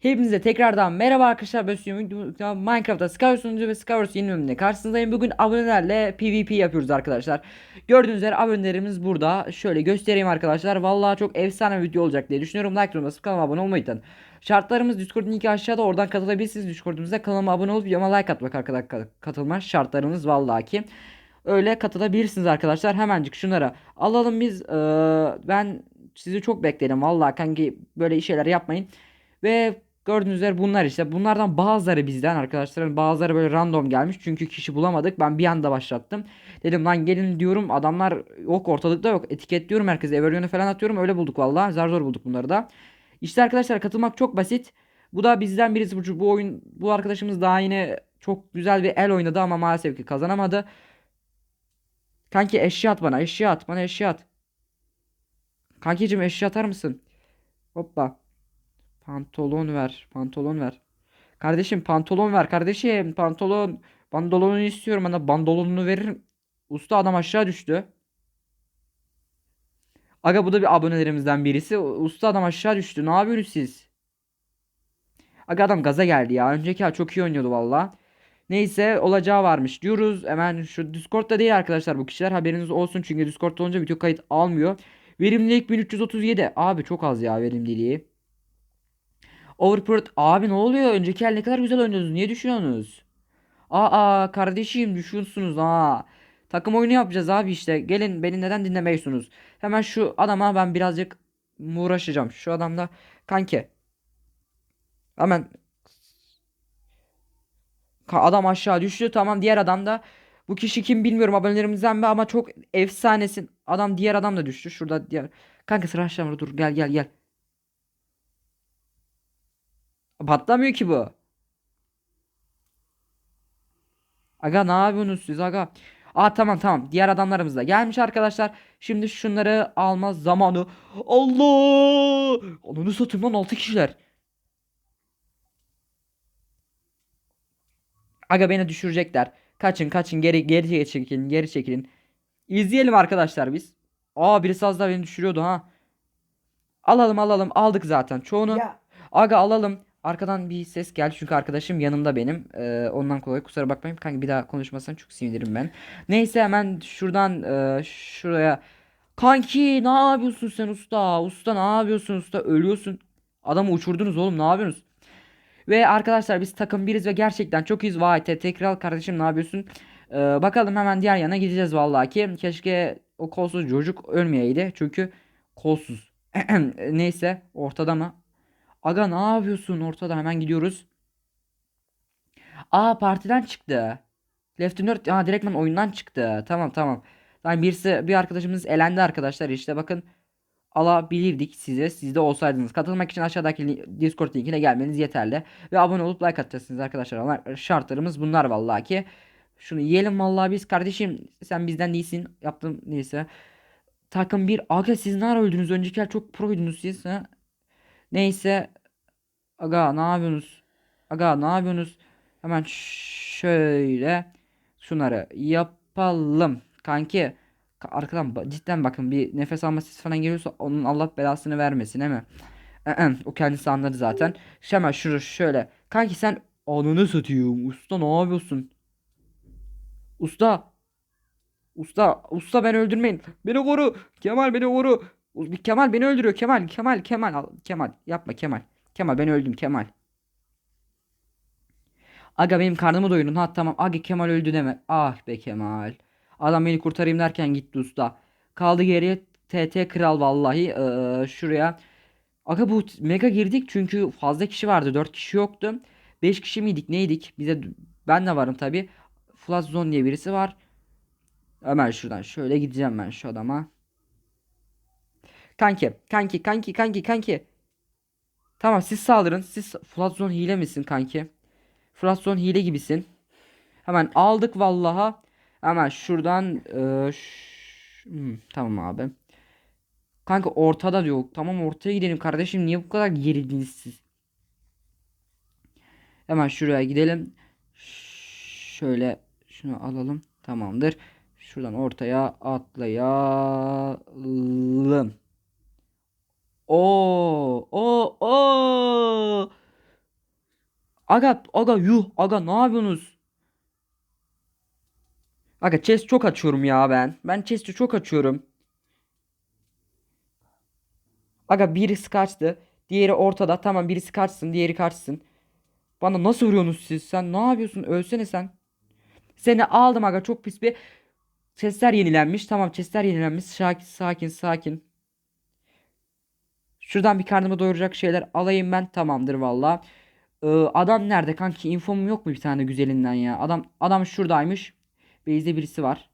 Hepinize tekrardan merhaba arkadaşlar. Ben Hüseyin. Minecraft'ta Skywars sunucu ve Skywars yeni bölümünde karşınızdayım. Bugün abonelerle PvP yapıyoruz arkadaşlar. Gördüğünüz üzere abonelerimiz burada. Şöyle göstereyim arkadaşlar. Vallahi çok efsane bir video olacak diye düşünüyorum. Like yorumla basıp kanalıma abone olmayı unutmayın. Şartlarımız Discord'un linki aşağıda. Oradan katılabilirsiniz. Discord'umuza kanalıma abone olup videoma like atmak arkadaşlar. Katılma şartlarımız vallahi ki. Öyle katılabilirsiniz arkadaşlar. Hemencik şunlara alalım biz. Ee, ben sizi çok beklerim. Vallahi kanki böyle şeyler yapmayın. Ve gördüğünüz üzere bunlar işte. Bunlardan bazıları bizden arkadaşlar. Bazıları böyle random gelmiş. Çünkü kişi bulamadık. Ben bir anda başlattım. Dedim lan gelin diyorum. Adamlar yok ortalıkta yok. Etiketliyorum herkese. Everyon'u falan atıyorum. Öyle bulduk vallahi. Zar zor bulduk bunları da. İşte arkadaşlar katılmak çok basit. Bu da bizden birisi bu, bu oyun bu arkadaşımız daha yine çok güzel bir el oynadı ama maalesef ki kazanamadı. Kanki eşya at bana. Eşya at. Bana eşya at. Kankicim eşya atar mısın? Hoppa. Pantolon ver. Pantolon ver. Kardeşim pantolon ver kardeşim. Pantolon. Bandolonu istiyorum. Bana bandolonunu veririm. Usta adam aşağı düştü. Aga bu da bir abonelerimizden birisi. Usta adam aşağı düştü. Ne yapıyorsunuz siz? Aga adam gaza geldi ya. Önceki ay çok iyi oynuyordu valla. Neyse olacağı varmış diyoruz. Hemen şu Discord'da değil arkadaşlar bu kişiler. Haberiniz olsun. Çünkü Discord'da olunca video kayıt almıyor. Verimlilik 1337. Abi çok az ya verimliliği. Overport abi ne oluyor? Önceki el ne kadar güzel oynuyordunuz. Niye düşüyorsunuz? Aa kardeşim düşüyorsunuz ha. Takım oyunu yapacağız abi işte. Gelin beni neden dinlemiyorsunuz? Hemen şu adama ben birazcık uğraşacağım. Şu adamla kanki. Hemen adam aşağı düştü. Tamam diğer adam da bu kişi kim bilmiyorum abonelerimizden mi ama çok efsanesin. Adam diğer adam da düştü. Şurada diğer. Kanka sıra aşağı dur gel gel gel. Patlamıyor ki bu. Aga ne yapıyorsunuz siz aga? Aa tamam tamam. Diğer adamlarımız da gelmiş arkadaşlar. Şimdi şunları alma zamanı. Allah! Onu satayım lan 6 kişiler. Aga beni düşürecekler. Kaçın kaçın geri geri çekilin geri çekilin. İzleyelim arkadaşlar biz. Aa birisi az daha beni düşürüyordu ha. Alalım alalım aldık zaten çoğunu. Ya Aga alalım. Arkadan bir ses geldi çünkü arkadaşım yanımda benim. Ee, ondan kolay kusura bakmayın. Kanka bir daha konuşmasam çok sinirlerim ben. Neyse hemen şuradan e, şuraya. Kanki ne yapıyorsun sen usta? Usta ne yapıyorsun usta? Ölüyorsun. Adamı uçurdunuz oğlum ne yapıyorsunuz? Ve arkadaşlar biz takım biriz ve gerçekten çok iyiyiz. Vay te tekrar kardeşim ne yapıyorsun? Ee, bakalım hemen diğer yana gideceğiz vallahi ki. Keşke o kolsuz çocuk ölmeyeydi. Çünkü kolsuz. Neyse ortada mı? Aga ne yapıyorsun ortada hemen gidiyoruz. Aa partiden çıktı. Left 4 aa direktman oyundan çıktı. Tamam tamam. Yani birisi bir arkadaşımız elendi arkadaşlar işte bakın alabilirdik size. Siz de olsaydınız. Katılmak için aşağıdaki Discord linkine gelmeniz yeterli. Ve abone olup like atacaksınız arkadaşlar. Onlar- Şartlarımız bunlar vallahi ki. Şunu yiyelim vallahi biz kardeşim. Sen bizden değilsin. Yaptım neyse. Takım bir. Aga siz ne ara öldünüz? Önceki el çok proydunuz siz. Ha? Neyse. Aga ne yapıyorsunuz? Aga ne yapıyorsunuz? Hemen şöyle şunları yapalım. Kanki ka- arkadan cidden bakın bir nefes alma sesi falan geliyorsa onun Allah belasını vermesin değil mi? O kendisi anladı zaten. Hemen şunu şöyle. Kanki sen ananı satayım. Usta ne yapıyorsun? Usta. Usta. Usta beni öldürmeyin. Beni koru. Kemal beni koru. Kemal beni öldürüyor. Kemal. Kemal. Kemal. Al- Kemal. Yapma Kemal. Kemal ben öldüm Kemal. Aga benim karnımı doyurun. Ha tamam. Aga Kemal öldü deme. Ah be Kemal. Adam beni kurtarayım derken gitti usta. Kaldı geriye TT Kral vallahi. Ee, şuraya. Aga bu mega girdik çünkü fazla kişi vardı. 4 kişi yoktu. 5 kişi miydik neydik? Bize ben de varım tabi. Flash Zone diye birisi var. Hemen şuradan şöyle gideceğim ben şu adama. Kanki, kanki, kanki, kanki, kanki. Tamam siz saldırın. Siz Flash Zone hile misin kanki? Flash Zone hile gibisin. Hemen aldık vallaha. Hemen şuradan e, Hmm, tamam abi. Kanka ortada diyor. Tamam ortaya gidelim kardeşim. Niye bu kadar gerildiniz siz? Hemen şuraya gidelim. Şöyle şunu alalım. Tamamdır. Şuradan ortaya atlayalım. Oo, o, o. Aga aga yuh aga ne yapıyorsunuz? Aga chest çok açıyorum ya ben. Ben chest'i çok açıyorum. Aga birisi kaçtı. Diğeri ortada. Tamam birisi kaçsın. Diğeri kaçsın. Bana nasıl vuruyorsunuz siz? Sen ne yapıyorsun? Ölsene sen. Seni aldım aga. Çok pis bir. Chestler yenilenmiş. Tamam chestler yenilenmiş. Sakin sakin sakin. Şuradan bir karnımı doyuracak şeyler alayım ben. Tamamdır valla. Ee, adam nerede kanki? Infom yok mu bir tane güzelinden ya? Adam adam şuradaymış. Base'de birisi var.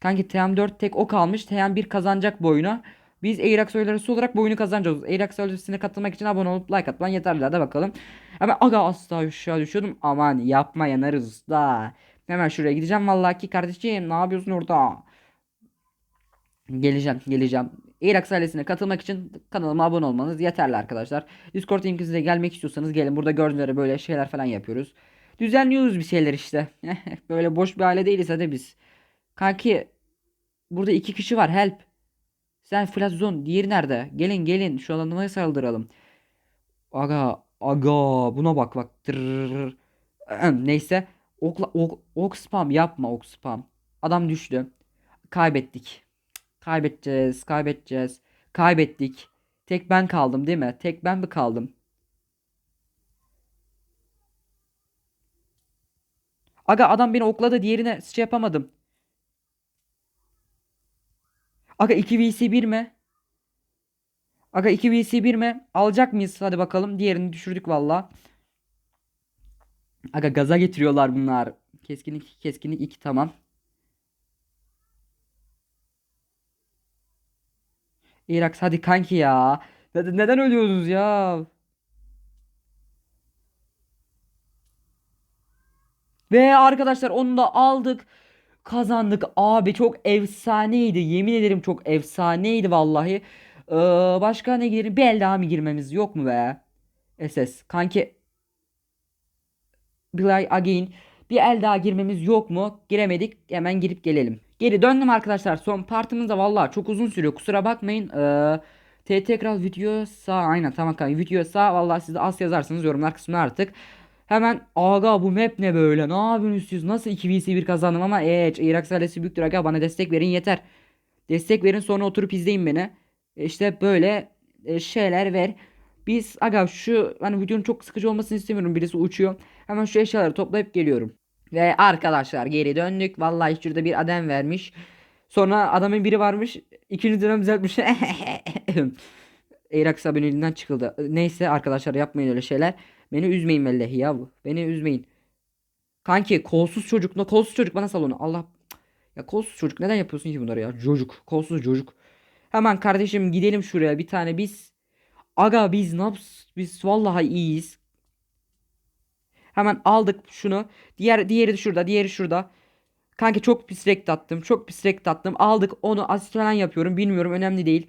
Kanki TM4 tek o kalmış. TM1 kazanacak bu oyunu. Biz Airax oyuncusu olarak bu oyunu kazanacağız. Airax oyuncususuna katılmak için abone olup like atman yeterli. Hadi bakalım. Hemen aga asla aşağı düşüyordum. Aman yapma yanarız usta. Hemen şuraya gideceğim. Vallahi ki kardeşim ne yapıyorsun orada? Geleceğim geleceğim. Airax ailesine katılmak için kanalıma abone olmanız yeterli arkadaşlar. Discord linkinize gelmek istiyorsanız gelin. Burada gördüğünüz böyle şeyler falan yapıyoruz. Düzenliyoruz bir şeyler işte. böyle boş bir aile değiliz hadi biz. Kanki burada iki kişi var help. Sen Flazon diğeri nerede? Gelin gelin şu alanıma saldıralım. Aga aga buna bak bak. Neyse. Okla, ok, ok spam yapma ok spam. Adam düştü. Kaybettik. Kaybedeceğiz kaybedeceğiz. Kaybettik. Tek ben kaldım değil mi? Tek ben mi kaldım? Aga adam beni okladı diğerine şey yapamadım. Aga 2 vs 1 mi? Aga 2 vs 1 mi? Alacak mıyız? Hadi bakalım. Diğerini düşürdük valla. Aga gaza getiriyorlar bunlar. Keskinlik keskinlik 2 tamam. Irax hadi kanki ya. Neden, neden ölüyorsunuz ya? Ve arkadaşlar onu da aldık. Kazandık abi çok efsaneydi. Yemin ederim çok efsaneydi vallahi. Ee, başka ne girelim? Bir el daha mı girmemiz yok mu be? SS. Kanki Play again. Bir el daha girmemiz yok mu? Giremedik. Hemen girip gelelim. Geri döndüm arkadaşlar. Son partımız da vallahi çok uzun sürüyor. Kusura bakmayın. Ee, TT video sağ aynen tamam kanka video sağ vallahi siz de az yazarsınız yorumlar kısmına artık. Hemen aga bu map ne böyle? Ne yapıyorsunuz siz? Nasıl 2 vs 1 kazandım ama eee Irak ailesi büyüktür aga bana destek verin yeter. Destek verin sonra oturup izleyin beni. E, İşte böyle e, şeyler ver. Biz aga şu hani videonun çok sıkıcı olmasını istemiyorum. Birisi uçuyor. Hemen şu eşyaları toplayıp geliyorum. Ve arkadaşlar geri döndük. Vallahi şurada bir adam vermiş. Sonra adamın biri varmış. ikinci dönem düzeltmiş. Irak aboneliğinden çıkıldı. Neyse arkadaşlar yapmayın öyle şeyler. Beni üzmeyin vallahi ya. Beni üzmeyin. Kanki kolsuz çocuk. No, kolsuz çocuk bana sal onu. Allah. Ya kolsuz çocuk neden yapıyorsun ki bunları ya? Çocuk. Kolsuz çocuk. Hemen kardeşim gidelim şuraya bir tane biz. Aga biz naps biz vallahi iyiyiz. Hemen aldık şunu. Diğer diğeri de şurada, diğeri şurada. Kanki çok pis rekt attım. Çok pis rekt attım. Aldık onu asist falan yapıyorum. Bilmiyorum önemli değil.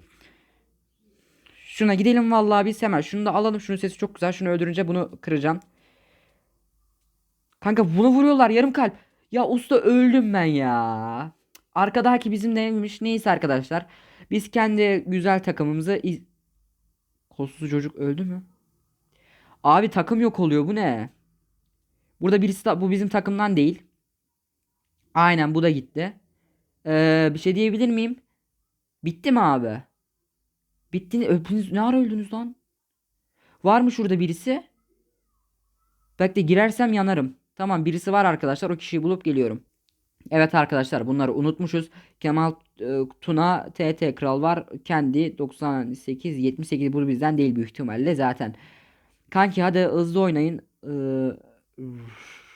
Şuna gidelim vallahi biz hemen. Şunu da alalım. Şunun sesi çok güzel. Şunu öldürünce bunu kıracağım. Kanka bunu vuruyorlar yarım kalp. Ya usta öldüm ben ya. Arkadaki bizim neymiş? Neyse arkadaşlar. Biz kendi güzel takımımızı. Kolsuz çocuk öldü mü? Abi takım yok oluyor. Bu ne? Burada birisi bu bizim takımdan değil. Aynen bu da gitti. Ee, bir şey diyebilir miyim? Bitti mi abi? Bitti. Öldünüz. Ne ara öldünüz lan? Var mı şurada birisi? Bekle girersem yanarım. Tamam birisi var arkadaşlar. O kişiyi bulup geliyorum. Evet arkadaşlar bunları unutmuşuz. Kemal e, Tuna TT Kral var. Kendi 98 78 bu bizden değil büyük ihtimalle zaten. Kanki hadi hızlı oynayın. Ee,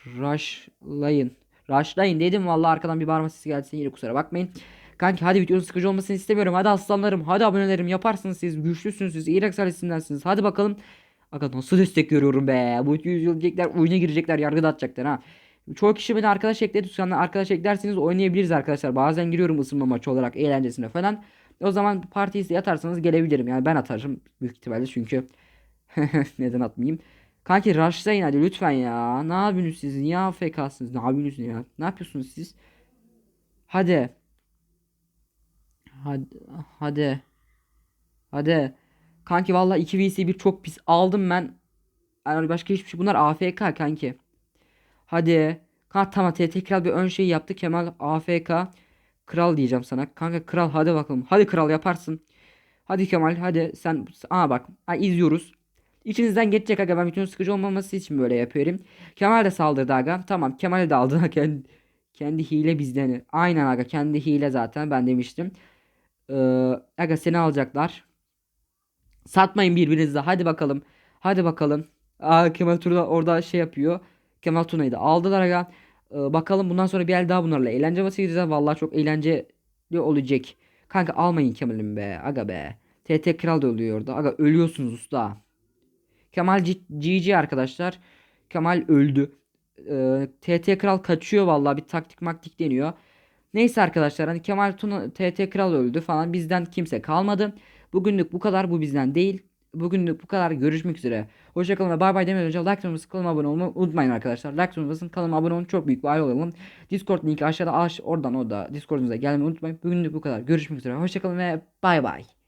rushlayın. Rushlayın dedim vallahi arkadan bir bağırma sesi gelsin yine kusura bakmayın. Kanki hadi videonun sıkıcı olmasını istemiyorum. Hadi aslanlarım, hadi abonelerim yaparsınız siz. Güçlüsünüz siz. İyi ailesindensiniz. Hadi bakalım. Aga nasıl destek görüyorum be. Bu 200 yıl diyecekler, oyuna girecekler, yargı dağıtacaklar ha. Çoğu kişi beni arkadaş ekledi. Tutanlar arkadaş eklerseniz oynayabiliriz arkadaşlar. Bazen giriyorum ısınma maçı olarak eğlencesine falan. O zaman size atarsanız gelebilirim. Yani ben atarım büyük ihtimalle çünkü neden atmayayım. Kanki rushlayın hadi lütfen ya. Ne yapıyorsunuz siz? Niye AFK'sınız? Ne yapıyorsunuz ya? Ne yapıyorsunuz siz? Hadi. Hadi. Hadi. Hadi. Kanki valla 2 vs 1 çok pis aldım ben. Yani başka hiçbir şey. Bunlar AFK kanki. Hadi. Ha tamam TT Kral bir ön şey yaptı. Kemal AFK. Kral diyeceğim sana. Kanka kral hadi bakalım. Hadi kral yaparsın. Hadi Kemal hadi sen. Aa bak. Ha, izliyoruz. İçinizden geçecek aga ben bütün sıkıcı olmaması için böyle yapıyorum. Kemal de saldırdı aga. Tamam Kemal de aldı. Kendi, kendi hile bizden. Aynen aga kendi hile zaten ben demiştim. Ee, aga seni alacaklar. Satmayın birbirinize. Hadi bakalım. Hadi bakalım. Aa, Kemal Turna orada şey yapıyor. Kemal Tuna'yı da aldılar aga. Ee, bakalım bundan sonra bir el daha bunlarla eğlence bası gideceğiz. Vallahi çok eğlenceli olacak. Kanka almayın Kemal'im be. Aga be. TT Kral da ölüyor orada. Aga ölüyorsunuz usta. Kemal GG arkadaşlar. Kemal öldü. Ee, TT Kral kaçıyor vallahi bir taktik maktik deniyor. Neyse arkadaşlar hani Kemal Tuna TT Kral öldü falan bizden kimse kalmadı. Bugünlük bu kadar bu bizden değil. Bugünlük bu kadar görüşmek üzere. Hoşçakalın ve bay bay demeden önce like atmayı kanalıma abone olmayı unutmayın arkadaşlar. Like atmayı basın kanalıma abone olun çok büyük bir aile olalım. Discord linki aşağıda aş oradan o da Discord'umuza gelmeyi unutmayın. Bugünlük bu kadar. Görüşmek üzere. Hoşçakalın ve bay bay.